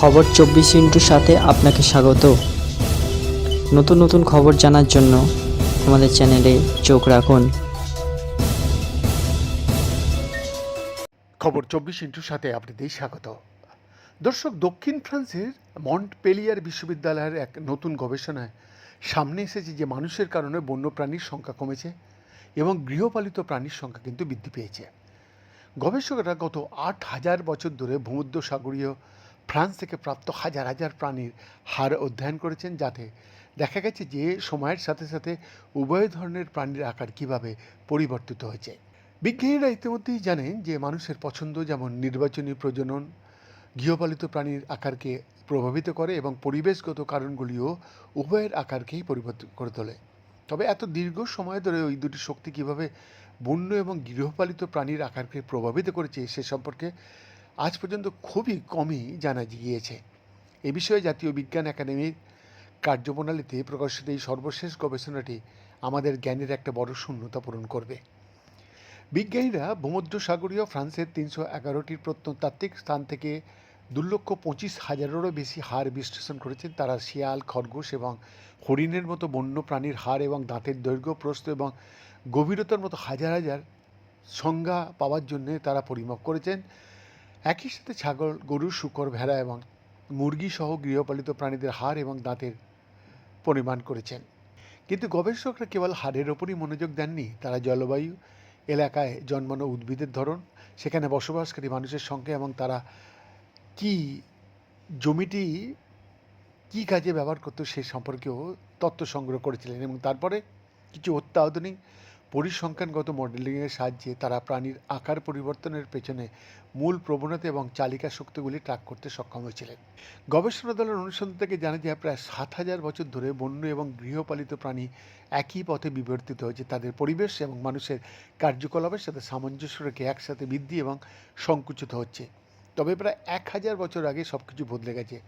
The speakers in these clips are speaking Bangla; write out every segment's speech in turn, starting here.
খবর চব্বিশ ইন্টুর সাথে আপনাকে স্বাগত। নতুন নতুন খবর জানার জন্য আমাদের চ্যানেলে চোখ রাখুন। খবর চব্বিশ ইন্টুর সাথে আপনাদের স্বাগত। দর্শক, দক্ষিণ ফ্রান্সের মন্ট পেলিয়ার বিশ্ববিদ্যালয়ের এক নতুন গবেষণায় সামনে এসেছে যে মানুষের কারণে বন্যপ্রাণীর সংখ্যা কমেছে এবং গৃহপালিত প্রাণীর সংখ্যা কিন্তু বৃদ্ধি পেয়েছে। গবেষকরা গত আট হাজার বছর ধরে ভূমধ্য সাগরীয় ফ্রান্স থেকে প্রাপ্ত হাজার হাজার প্রাণীর হার অধ্যয়ন করেছেন যাতে দেখা গেছে যে সময়ের সাথে সাথে উভয় ধরনের প্রাণীর আকার কীভাবে পরিবর্তিত হয়েছে। বিজ্ঞানীরা ইতিমধ্যেই জানেন যে মানুষের পছন্দ যেমন নির্বাচনী প্রজনন, গৃহপালিত প্রাণীর আকারকে প্রভাবিত করে এবং পরিবেশগত কারণগুলিও উভয়ের আকারকেই পরিবর্তন করে তোলে। তবে এত দীর্ঘ সময় ধরে ওই দুটি শক্তি কীভাবে বন্য এবং গৃহপালিত প্রাণীর আকারকে প্রভাবিত করেছে সে সম্পর্কে আজ পর্যন্ত খুবই কমই জানা গিয়েছে। এ বিষয়ে জাতীয় বিজ্ঞান একাডেমির কার্যপ্রণালীতে প্রকাশিত এই সর্বশেষ গবেষণাটি আমাদের জ্ঞানের একটা বড় শূন্যতা পূরণ করবে। বিজ্ঞানীরা ভূমধ্য সাগরীয় ফ্রান্সের তিনশো এগারোটি প্রত্নতাত্ত্বিক স্থান থেকে দু লক্ষ পঁচিশ হাজারেরও বেশি হাড় বিশ্লেষণ করেছেন। তারা শিয়াল, খরগোশ এবং হরিণের মতো বন্য প্রাণীর হাড় এবং দাঁতের দৈর্ঘ্য, প্রস্থ এবং গভীরতার মতো হাজার হাজার সংজ্ঞা পাওয়ার জন্য তারা পরিমাপ করেছেন। একই সাথে ছাগল, গরু, শুকর, ভেড়া এবং মুরগি সহ গৃহপালিত প্রাণীদের হাড় এবং দাঁতের পরিমাণ করেছেন। কিন্তু গবেষকরা কেবল হাড়ের ওপরই মনোযোগ দেননি, তারা জলবায়ু এলাকায় জন্মানো উদ্ভিদের ধরন, সেখানে বসবাসকারী মানুষের সংখ্যা এবং তারা কি জমিটি কী কাজে ব্যবহার করতো সে সম্পর্কেও তথ্য সংগ্রহ করেছিলেন এবং তারপরে কিছু অত্যাধুনিক পরিসংখ্যানগত মডেলিংয়ের সাহায্যে তারা প্রাণীর আকার পরিবর্তনের পেছনে মূল প্রবণতা এবং চালিকা শক্তিগুলি ট্র্যাক করতে সক্ষম হয়েছিলেন। গবেষণা দলের অনুসন্ধান থেকে জানা যায়, প্রায় সাত হাজার বছর ধরে বন্য এবং গৃহপালিত প্রাণী একই পথে বিবর্তিত হয়েছে। তাদের পরিবেশ এবং মানুষের কার্যকলাপের সাথে সামঞ্জস্য রেখে একসাথে বৃদ্ধি এবং সংকুচিত হচ্ছে। তবে প্রায় এক হাজার বছর আগে সব কিছু বদলে গেছে।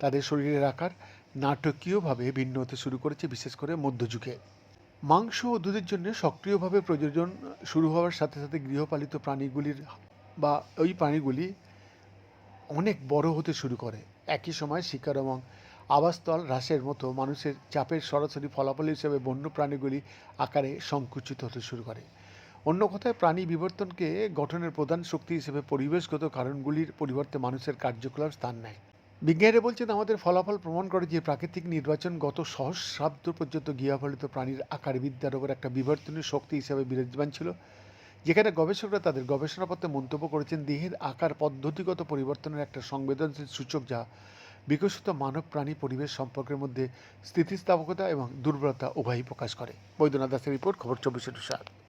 তাদের শরীরের আকার নাটকীয়ভাবে ভিন্ন হতে শুরু করেছে, বিশেষ করে মধ্যযুগে। মাংস ও দুধের জন্য সক্রিয়ভাবে প্রযোজন শুরু হওয়ার সাথে সাথে গৃহপালিত প্রাণীগুলির বা ওই প্রাণীগুলি অনেক বড় হতে শুরু করে। একই সময় শিকার এবং আবাসস্থল হ্রাসের মতো মানুষের চাপের সরাসরি ফলাফল হিসেবে বন্য প্রাণীগুলি আকারে সংকুচিত হতে শুরু করে। অন্য কথায়, প্রাণী বিবর্তনকে গঠনের প্রধান শক্তি হিসেবে পরিবেশগত কারণগুলির পরিবর্তে মানুষের কার্যকলাপ স্থান নেয়। বিজ্ঞানীরা বলছেন, আমাদের ফলাফল প্রমাণ করে যে প্রাকৃতিক নির্বাচন গত সহস্রাব্দ পর্যন্ত গৃহপালিত প্রাণীর আকার বিদ্যার ওপর একটা বিবর্তনীয় শক্তি হিসেবে বিরাজমান ছিল, যেখানে গবেষকরা তাদের গবেষণাপত্রে মন্তব্য করেছেন দেহের আকার পদ্ধতিগত পরিবর্তনের একটা সংবেদনশীল সূচক যা বিকশিত মানব প্রাণী পরিবেশ সম্পর্কের মধ্যে স্থিতিস্থাপকতা এবং দুর্বলতা উভয়ই প্রকাশ করে। বৈদ্যনাথ দাসের রিপোর্ট, খবর চব্বিশে সাত